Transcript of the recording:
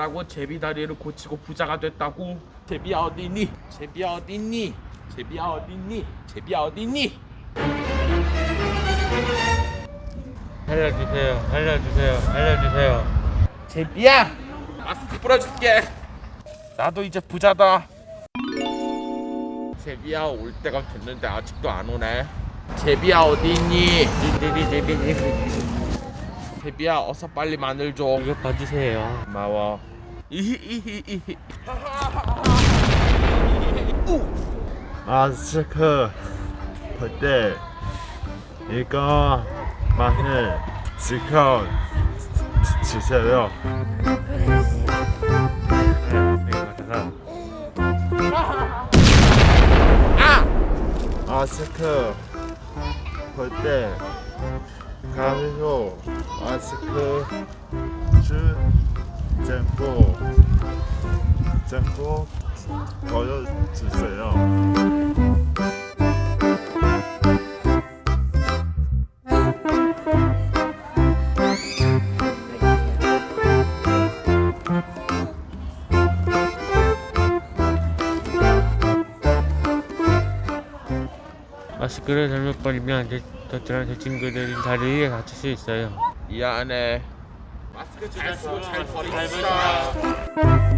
뭐라고 제비 다리를 고치고 부자가 됐다고? 제비야 어디니? 제비야 어디니? 제비야 어디니? 제비야 어디니? 알려주세요. 알려주세요. 알려주세요. 제비야 마스크 뿌려줄게. 나도 이제 부자다. 제비야 올 때가 됐는데 아직도 안 오네. 제비야 어디 있니? 제비야 어서 빨리 마늘 줘. 이거 봐주세요. 고마워. 이히이히이히. 마스크 볼때 이거 마늘 지켜 주세요. 마스크 볼때 가위로 마스크 줄 잡고 잡고 걸어주세요. 마스크를 잘못 버리면 제, 저처럼 제 친구들이 다리에 다칠 수 있어요. 이 안에 마스크 잘 쓰고 잘 버립시다.